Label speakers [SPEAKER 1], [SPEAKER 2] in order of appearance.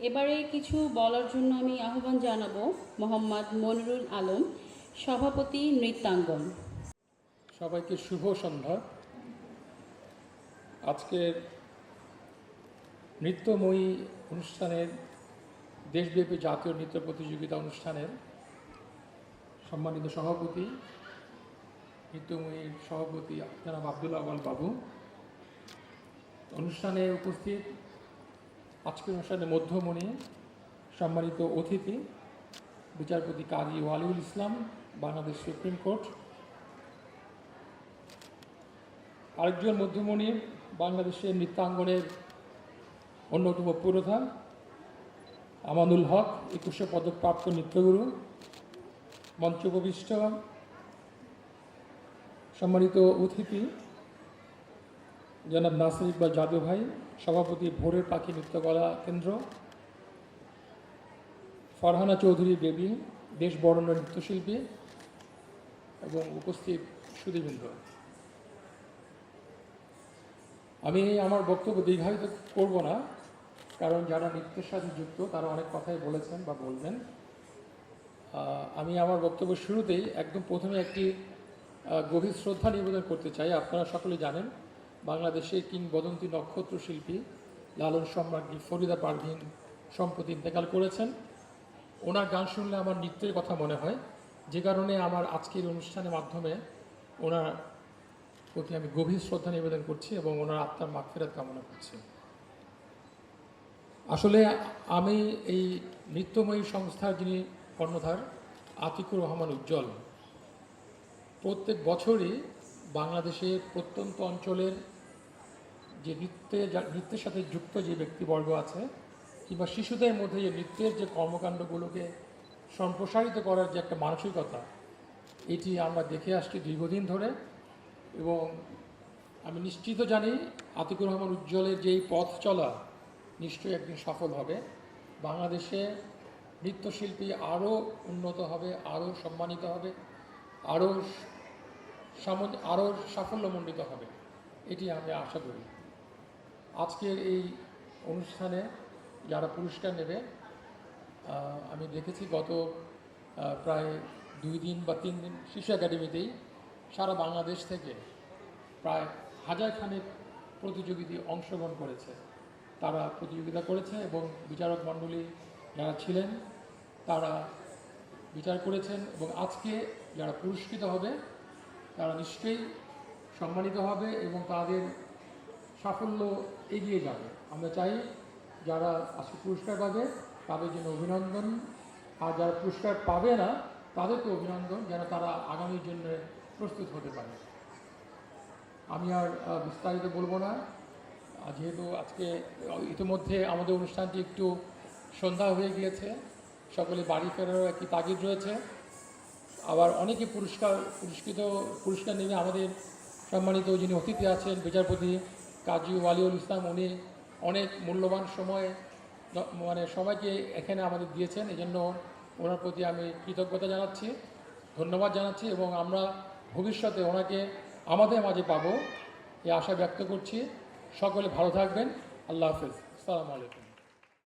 [SPEAKER 1] এবারে কিছু বলার জন্য আমি আহ্বান জানাব মোহাম্মদ মনিরুল আলম, সভাপতি নৃত্যাঙ্গন।
[SPEAKER 2] সবাইকে শুভ সন্ধ্যা। আজকের নৃত্যময়ী অনুষ্ঠানের, দেশব্যাপী জাতীয় নৃত্য প্রতিযোগিতা অনুষ্ঠানের সম্মানিত সভাপতি, নৃত্যময়ীর সভাপতি জনাব আব্দুল আওয়াল বাবু। অনুষ্ঠানে উপস্থিত আজকের অনুষ্ঠানে মধ্যমণি সম্মানিত অতিথি, বিচারপতি কাজী ওয়ালিউল ইসলাম, বাংলাদেশ সুপ্রিম কোর্ট। আরেকজন মধ্যমণি বাংলাদেশের নৃত্যাঙ্গনের অন্যতম পুরোধা আমানুল হক, একুশে পদকপ্রাপ্ত নৃত্যগুরু, মঞ্চপ্রবিষ্ট, সম্মানিত অতিথি জনাব নাসির ইকবাল যাদব ভাই, সভাপতি ভোরের পাখি নৃত্যকলা কেন্দ্র, ফরহানা চৌধুরী বেবি, দেশ বরণ্য নৃত্যশিল্পী এবং উপস্থিত সুদীবৃন্দ আমি আমার বক্তব্য দীর্ঘায়িত করব না, কারণ যারা নৃত্যের সাথে যুক্ত তারা অনেক কথাই বলেছেন বা বলবেন। আমি আমার বক্তব্য শুরুতেই একদম প্রথমে একটি গভীর শ্রদ্ধা নিবেদন করতে চাই, আপনারা সকলে জানেন। বাংলাদেশের কিংবদন্তি নক্ষত্র শিল্পী লালন সম্রাজ্ঞী ফরিদা পারভিন সম্প্রতি ইন্তেকাল করেছেন। ওনার গান শুনলে আমার নৃত্যের কথা মনে হয়। যে কারণে আমার আজকের অনুষ্ঠানের মাধ্যমে ওনার প্রতি আমি গভীর শ্রদ্ধা নিবেদন করছি এবং ওনার আত্মার মাগফিরাত কামনা করছি। আসলে আমি এই নৃত্যময়ী সংস্থার যিনি কর্ণধার আতিকুর রহমান উজ্জ্বল, প্রত্যেক বছরই বাংলাদেশের প্রত্যন্ত অঞ্চলের যে নৃত্যে নৃত্যের সাথে যুক্ত যে ব্যক্তিবর্গ আছে, কিংবা শিশুদের মধ্যে যে নৃত্যের যে কর্মকাণ্ডগুলোকে সম্প্রসারিত করার যে একটা মানসিকতা, এটি আমরা দেখে আসছি দীর্ঘদিন ধরে। এবং আমি নিশ্চিত জানি আতিকুর রহমান উজ্জ্বলের যেই পথ চলা নিশ্চয়ই একদিন সফল হবে। বাংলাদেশে নৃত্যশিল্পী আরও উন্নত হবে, আরও সম্মানিত হবে, আরও সামন আরও সাফল্যমণ্ডিত হবে। এটি আমি আশা করি। আজকের এই অনুষ্ঠানে যারা পুরস্কার নেবে আমি দেখেছি গত প্রায় দুই দিন বা তিন দিন শিশু একাডেমিতেই সারা বাংলাদেশ থেকে প্রায় হাজার খানেক প্রতিযোগিতা অংশগ্রহণ করেছে। তারা প্রতিযোগিতা করেছে এবং বিচারক মণ্ডলী যারা ছিলেন, তারা বিচার করেছেন এবং আজকে যারা পুরস্কৃত হবে তারা নিশ্চয়ই সম্মানিত হবে এবং তাদের সাফল্য এগিয়ে যাবে। আমরা চাই যারা আজকে পুরস্কার পাবে, তাদের জন্য অভিনন্দন। আর যারা পুরস্কার পাবে না, তাদেরকে অভিনন্দন যেন তারা আগামীর জন্য প্রস্তুত হতে পারে। আমি আর বিস্তারিত বলব না। যেহেতু আজকে ইতিমধ্যে আমাদের অনুষ্ঠানটি একটু সন্ধ্যা হয়ে গিয়েছে। সকলে বাড়ি ফেরারও একটি তাগিদ রয়েছে। আবার অনেকে পুরস্কার, পুরস্কৃত, পুরস্কার নেবে আমাদের সম্মানিত যিনি অতিথি আছেন, বিচারপতি কাজী ওয়ালিউল ইসলাম, উনি অনেক মূল্যবান সময় মানে সময়কে এখানে আমাদের দিয়েছেন। এই জন্য ওনার প্রতি আমি কৃতজ্ঞতা জানাচ্ছি, ধন্যবাদ জানাচ্ছি এবং আমরা ভবিষ্যতে ওনাকে আমাদের মাঝে পাবো এই আশা ব্যক্ত করছি। সকলে ভালো থাকবেন। আল্লাহ হাফেজ। আসসালামু আলাইকুম।